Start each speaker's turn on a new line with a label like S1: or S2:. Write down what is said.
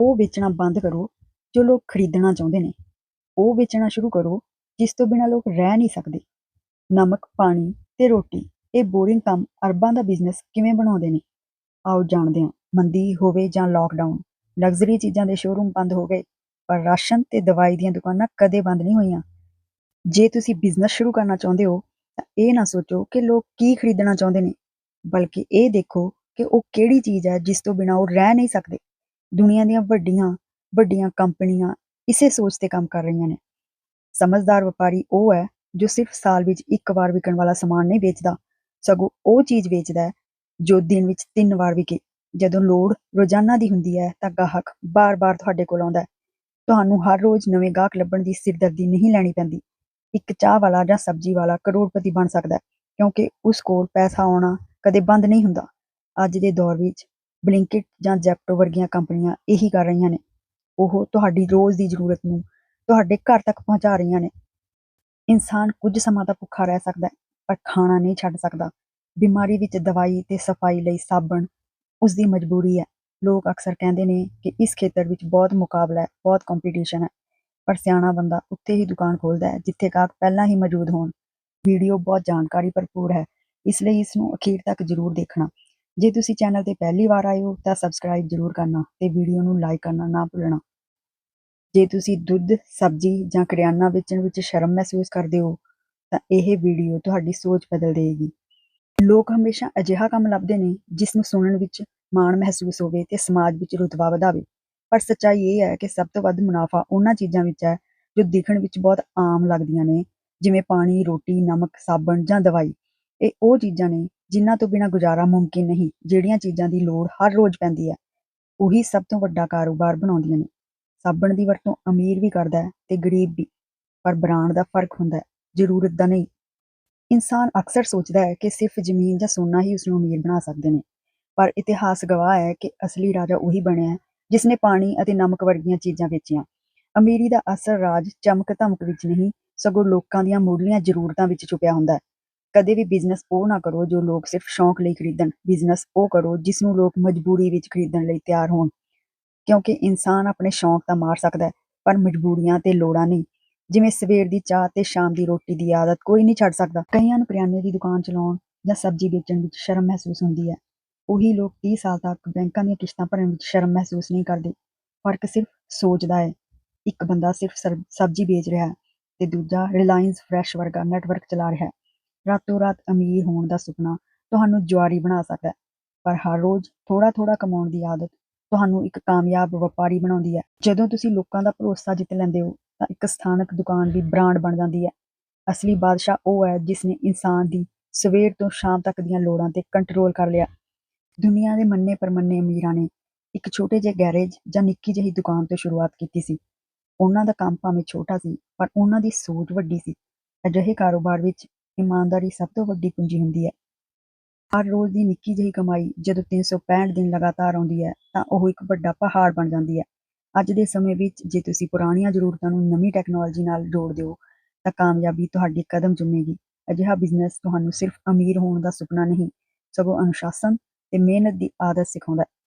S1: ਉਹ ਵੇਚਣਾ ਬੰਦ ਕਰੋ, ਜੋ ਲੋਕ ਖਰੀਦਣਾ ਚਾਹੁੰਦੇ ਨੇ। ਉਹ ਵੇਚਣਾ ਸ਼ੁਰੂ ਕਰੋ, ਜਿਸ ਤੋਂ ਬਿਨਾਂ ਲੋਕ ਰਹਿ ਨਹੀਂ ਸਕਦੇ। ਨਮਕ, ਪਾਣੀ ਤੇ ਰੋਟੀ, ਇਹ ਬੋਰਿੰਗ ਕੰਮ ਅਰਬਾਂ ਦਾ ਬਿਜ਼ਨਸ ਕਿਵੇਂ ਬਣਾਉਂਦੇ ਨੇ? ਆਓ ਜਾਣਦੇ ਹਾਂ, ਮੰਦੀ ਹੋਵੇ ਜਾਂ ਲਾਕਡਾਊਨ ਲਗਜ਼ਰੀ ਚੀਜ਼ਾਂ ਦੇ ਸ਼ੋਰੂਮ ਬੰਦ ਹੋ ਗਏ, ਪਰ ਰਾਸ਼ਨ ਤੇ ਦਵਾਈ ਦੀਆਂ ਦੁਕਾਨਾਂ ਕਦੇ ਬੰਦ ਨਹੀਂ ਹੋਈਆਂ। ਜੇ ਤੁਸੀਂ ਬਿਜ਼ਨਸ ਸ਼ੁਰੂ ਕਰਨਾ ਚਾਹੁੰਦੇ ਹੋ, ਤਾਂ ਇਹ ਨਾ ਸੋਚੋ ਕਿ ਲੋਕ ਕੀ ਖਰੀਦਣਾ ਚਾਹੁੰਦੇ ਨੇ, ਬਲਕਿ ਇਹ ਦੇਖੋ ਕਿ ਉਹ ਕਿਹੜੀ ਚੀਜ਼ ਹੈ ਜਿਸ ਤੋਂ ਬਿਨਾਂ ਉਹ ਰਹਿ ਨਹੀਂ ਸਕਦੇ। ਦੁਨੀਆ ਦੀਆਂ ਵੱਡੀਆਂ ਵੱਡੀਆਂ ਕੰਪਨੀਆਂ ਇਸੇ ਸੋਚ ਤੇ ਕੰਮ ਕਰ ਰਹੀਆਂ ਨੇ। ਸਮਝਦਾਰ ਵਪਾਰੀ ਉਹ ਹੈ ਜੋ ਸਿਰਫ ਸਾਲ ਵਿੱਚ ਇੱਕ ਵਾਰ ਵਿਕਣ ਵਾਲਾ ਸਮਾਨ ਨਹੀਂ ਵੇਚਦਾ, ਸਗੋਂ ਉਹ ਚੀਜ਼ ਵੇਚਦਾ ਹੈ ਜੋ ਦਿਨ ਵਿੱਚ ਤਿੰਨ ਵਾਰ ਵਿਕੇ। ਜਦੋਂ ਲੋੜ ਰੋਜ਼ਾਨਾ ਦੀ ਹੁੰਦੀ ਹੈ ਤਾਂ ਗਾਹਕ ਬਾਰ-ਬਾਰ ਤੁਹਾਡੇ ਕੋਲ ਆਉਂਦਾ ਹੈ। ਤੁਹਾਨੂੰ ਹਰ ਰੋਜ਼ ਨਵੇਂ ਗਾਹਕ ਲੱਭਣ ਦੀ ਸਿਰਦਰਦੀ ਨਹੀਂ ਲੈਣੀ ਪੈਂਦੀ। ਇੱਕ ਚਾਹ ਵਾਲਾ ਜਾਂ ਸਬਜ਼ੀ ਵਾਲਾ ਕਰੋੜਪਤੀ ਬਣ ਸਕਦਾ ਹੈ, ਕਿਉਂਕਿ ਉਸ ਕੋਲ ਪੈਸਾ ਆਉਣਾ ਕਦੇ ਬੰਦ ਨਹੀਂ ਹੁੰਦਾ। ਅੱਜ ਦੇ ਦੌਰ ਵਿੱਚ ਬਲਿੰਕਿਟ ਜਾਂ ਜ਼ੈਪਟੋ ਵਰਗੀਆਂ ਕੰਪਨੀਆਂ ਇਹੀ ਕਰ ਰਹੀਆਂ ਨੇ। ਉਹ ਤੁਹਾਡੀ ਰੋਜ਼ ਦੀ ਜ਼ਰੂਰਤ ਨੂੰ ਤੁਹਾਡੇ ਘਰ ਤੱਕ ਪਹੁੰਚਾ ਰਹੀਆਂ ਨੇ। ਇਨਸਾਨ ਕੁਝ ਸਮਾਂ ਤਾਂ ਭੁੱਖਾ ਰਹਿ ਸਕਦਾ ਹੈ, ਪਰ ਖਾਣਾ ਨਹੀਂ ਛੱਡ ਸਕਦਾ। ਬਿਮਾਰੀ ਵਿੱਚ ਦਵਾਈ ਤੇ ਸਫ਼ਾਈ ਲਈ ਸਾਬਣ ਉਸ ਦੀ ਮਜਬੂਰੀ ਹੈ। ਲੋਕ ਅਕਸਰ ਕਹਿੰਦੇ ਨੇ ਕਿ ਇਸ ਖੇਤਰ ਵਿੱਚ ਬਹੁਤ ਮੁਕਾਬਲਾ ਹੈ, ਬਹੁਤ ਕੰਪੀਟੀਸ਼ਨ ਹੈ। ਪਰ ਸਿਆਣਾ ਬੰਦਾ ਉੱਥੇ ਹੀ ਦੁਕਾਨ ਖੋਲਦਾ ਹੈ, ਜਿੱਥੇ ਗਾਹਕ ਪਹਿਲਾਂ ਹੀ ਮੌਜੂਦ ਹੋਣ। ਵੀਡੀਓ ਬਹੁਤ ਜਾਣਕਾਰੀ ਭਰਪੂਰ ਹੈ, ਇਸ ਲਈ ਇਸ ਨੂੰ ਅਖੀਰ ਤੱਕ ਜ਼ਰੂਰ ਦੇਖਣਾ। ਜੇ ਤੁਸੀਂ ਚੈਨਲ ਤੇ ਪਹਿਲੀ ਵਾਰ ਆਏ ਹੋ ਤਾਂ ਸਬਸਕ੍ਰਾਈਬ ਜ਼ਰੂਰ ਕਰਨਾ ਤੇ ਵੀਡੀਓ ਨੂੰ ਲਾਈਕ ਕਰਨਾ ਨਾ ਭੁੱਲਣਾ। ਜੇ ਤੁਸੀਂ ਦੁੱਧ, ਸਬਜ਼ੀ ਜਾਂ ਕਰਿਆਨਾ ਵੇਚਣ ਵਿੱਚ ਸ਼ਰਮ ਮਹਿਸੂਸ ਕਰਦੇ ਹੋ ਤਾਂ ਇਹ ਵੀਡੀਓ ਤੁਹਾਡੀ ਸੋਚ ਬਦਲ ਦੇਵੇਗੀ। ਲੋਕ ਹਮੇਸ਼ਾ ਅਜਿਹਾ ਕੰਮ ਲੱਭਦੇ ਨੇ ਜਿਸ ਨੂੰ ਸੁਣਨ ਵਿੱਚ ਮਾਣ ਮਹਿਸੂਸ ਹੋਵੇ ਤੇ ਸਮਾਜ ਵਿੱਚ ਰੁਤਬਾ ਵਧਾਵੇ। ਪਰ ਸੱਚਾਈ ਇਹ ਹੈ ਕਿ ਸਭ ਤੋਂ ਵੱਧ ਮੁਨਾਫਾ ਉਹਨਾਂ ਚੀਜ਼ਾਂ ਵਿੱਚ ਹੈ ਜੋ ਦਿਖਣ ਵਿੱਚ ਬਹੁਤ ਆਮ ਲੱਗਦੀਆਂ ਨੇ, ਜਿਵੇਂ ਪਾਣੀ, ਰੋਟੀ, ਨਮਕ, ਸਾਬਣ ਜਾਂ ਦਵਾਈ। ਇਹ ਉਹ ਚੀਜ਼ਾਂ ਨੇ ਜਿਨ੍ਹਾਂ ਤੋਂ ਬਿਨਾਂ ਗੁਜ਼ਾਰਾ ਮੁਮਕਿਨ ਨਹੀਂ, ਜਿਹੜੀਆਂ ਚੀਜ਼ਾਂ ਦੀ ਲੋੜ ਹਰ ਰੋਜ਼ ਪੈਂਦੀ ਹੈ, ਉਹੀ ਸਭ ਤੋਂ ਵੱਡਾ ਕਾਰੋਬਾਰ ਬਣਾਉਂਦੀਆਂ ਨੇ। ਸਾਬਣ ਦੀ ਵਰਤੋਂ ਅਮੀਰ ਵੀ ਕਰਦਾ ਹੈ ਤੇ ਗਰੀਬ ਵੀ, ਪਰ ਬ੍ਰਾਂਡ ਦਾ ਫ਼ਰਕ ਹੁੰਦਾ ਹੈ, ਜ਼ਰੂਰਤ ਦਾ ਨਹੀਂ। ਇਨਸਾਨ ਅਕਸਰ ਸੋਚਦਾ ਹੈ ਕਿ ਸਿਰਫ ਜ਼ਮੀਨ ਜਾਂ ਸੋਨਾ ਹੀ ਉਸ ਨੂੰ ਅਮੀਰ ਬਣਾ ਸਕਦੇ ਨੇ, ਪਰ ਇਤਿਹਾਸ ਗਵਾਹ ਹੈ ਕਿ ਅਸਲੀ ਰਾਜਾ ਉਹੀ ਬਣਿਆ ਹੈ ਜਿਸ ਨੇ ਪਾਣੀ ਅਤੇ ਨਮਕ ਵਰਗੀਆਂ ਚੀਜ਼ਾਂ ਵੇਚੀਆਂ। ਅਮੀਰੀ ਦਾ ਅਸਲ ਰਾਜ ਚਮਕ ਧਮਕ ਵਿੱਚ ਨਹੀਂ, ਸਗੋਂ ਲੋਕਾਂ ਦੀਆਂ ਮੁੱਢਲੀਆਂ ਜ਼ਰੂਰਤਾਂ ਵਿੱਚ ਛੁਪਿਆ ਹੁੰਦਾ ਹੈ। ਕਦੇ ਵੀ ਬਿਜ਼ਨਸ ਉਹ ਨਾ ਕਰੋ ਜੋ ਲੋਕ ਸਿਰਫ ਸ਼ੌਂਕ ਲਈ ਖਰੀਦਣ। ਬਿਜ਼ਨਸ ਉਹ ਕਰੋ ਜਿਸ ਨੂੰ ਲੋਕ ਮਜਬੂਰੀ ਵਿੱਚ ਖਰੀਦਣ ਲਈ ਤਿਆਰ ਹੋਣ। ਕਿਉਂਕਿ ਇਨਸਾਨ ਆਪਣੇ ਸ਼ੌਂਕ ਤਾਂ ਮਾਰ ਸਕਦਾ ਹੈ, ਪਰ ਮਜਬੂਰੀਆਂ ਤੇ ਲੋੜਾਂ ਨਹੀਂ। ਜਿਵੇਂ ਸਵੇਰ ਦੀ ਚਾਹ ਤੇ ਸ਼ਾਮ ਦੀ ਰੋਟੀ ਦੀ ਆਦਤ ਕੋਈ ਨਹੀਂ ਛੱਡ ਸਕਦਾ। ਕਈਆਂ ਨੂੰ ਕਰਿਆਨੇ ਦੀ ਦੁਕਾਨ ਚਲਾਉਣ ਜਾਂ ਸਬਜ਼ੀ ਵੇਚਣ ਵਿੱਚ ਸ਼ਰਮ ਮਹਿਸੂਸ ਹੁੰਦੀ ਹੈ। ਉਹੀ ਲੋਕ 30 ਸਾਲ ਤੱਕ ਬੈਂਕਾਂ ਦੀਆਂ ਕਿਸ਼ਤਾਂ ਭਰਨ ਵਿੱਚ ਸ਼ਰਮ ਮਹਿਸੂਸ ਨਹੀਂ ਕਰਦੇ। ਫ਼ਰਕ ਸਿਰਫ ਸੋਚ ਦਾ ਹੈ। ਇੱਕ ਬੰਦਾ ਸਿਰਫ ਸਰ- ਸਬਜ਼ੀ ਵੇਚ ਰਿਹਾ ਹੈ ਤੇ ਦੂਜਾ ਰਿਲਾਇੰਸ ਫਰੈਸ਼ ਵਰਗਾ ਨੈਟਵਰਕ ਚਲਾ ਰਿਹਾ ਹੈ। ਰਾਤੋਂ ਰਾਤ ਅਮੀਰ ਹੋਣ ਦਾ ਸੁਪਨਾ ਤੁਹਾਨੂੰ ਜੁਆਰੀ ਬਣਾ ਸਕਦਾ ਹੈ। ਪਰ ਹਰ ਰੋਜ਼ ਥੋੜਾ ਥੋੜਾ ਕਮਾਉਣ ਦੀ ਆਦਤ ਤੁਹਾਨੂੰ ਇੱਕ ਕਾਮਯਾਬ ਵਪਾਰੀ ਬਣਾਉਂਦੀ ਹੈ। ਜਦੋਂ ਤੁਸੀਂ ਲੋਕਾਂ ਦਾ ਭਰੋਸਾ ਜਿੱਤ ਲੈਂਦੇ ਹੋ, ਤਾਂ ਇੱਕ ਸਥਾਨਕ ਦੁਕਾਨ ਵੀ ਬ੍ਰਾਂਡ ਬਣ ਜਾਂਦੀ ਹੈ। ਅਸਲੀ ਬਾਦਸ਼ਾਹ ਉਹ ਹੈ ਜਿਸ ਨੇ ਇਨਸਾਨ ਦੀ ਸਵੇਰ ਤੋਂ ਸ਼ਾਮ ਤੱਕ ਦੀਆਂ ਲੋੜਾਂ ਤੇ ਕੰਟਰੋਲ ਕਰ ਲਿਆ। ਦੁਨੀਆ ਦੇ ਮੰਨੇ ਪਰਮੰਨੇ ਅਮੀਰਾਂ ਨੇ ਇੱਕ ਛੋਟੇ ਜਿਹੇ ਗੈਰੇਜ ਜਾਂ ਨਿੱਕੀ ਜਿਹੀ ਦੁਕਾਨ ਤੋਂ ਸ਼ੁਰੂਆਤ ਕੀਤੀ ਸੀ। ਉਹਨਾਂ ਦਾ ਕੰਮ ਭਾਵੇਂ ਛੋਟਾ ਸੀ, ਪਰ ਉਹਨਾਂ ਦੀ ਸੋਚ ਵੱਡੀ ਸੀ। ਅਜਿਹੇ ਕਾਰੋਬਾਰ ਵਿੱਚ ਇਮਾਨਦਾਰੀ ਸਭ ਤੋਂ ਵੱਡੀ ਕੁੰਜੀ ਹੁੰਦੀ ਹੈ। ਹਰ ਰੋਜ਼ ਦੀ ਨਿੱਕੀ ਜਿਹੀ ਕਮਾਈ ਜਦੋਂ 365 ਦਿਨ ਲਗਾਤਾਰ ਆਉਂਦੀ ਹੈ, ਤਾਂ ਉਹ ਇੱਕ ਵੱਡਾ ਪਹਾੜ ਬਣ ਜਾਂਦੀ ਹੈ। ਅੱਜ ਦੇ ਸਮੇਂ ਵਿੱਚ ਜੇ ਤੁਸੀਂ ਪੁਰਾਣੀਆਂ ਜ਼ਰੂਰਤਾਂ ਨੂੰ ਨਵੀਂ ਟੈਕਨੋਲੋਜੀ ਨਾਲ ਜੋੜਦੇ ਹੋ ਤਾਂ ਕਾਮਯਾਬੀ ਤੁਹਾਡੇ ਕਦਮ ਚੁੰਮੇਗੀ। ਅਜਿਹਾ ਬਿਜ਼ਨਸ ਤੁਹਾਨੂੰ ਸਿਰਫ ਅਮੀਰ ਹੋਣ ਦਾ ਸੁਪਨਾ ਨਹੀਂ, ਸਗੋਂ ਅਨੁਸ਼ਾਸਨ ਤੇ ਮਿਹਨਤ ਦੀ ਆਦਤ ਸਿਖਾਉਂਦਾ ਹੈ।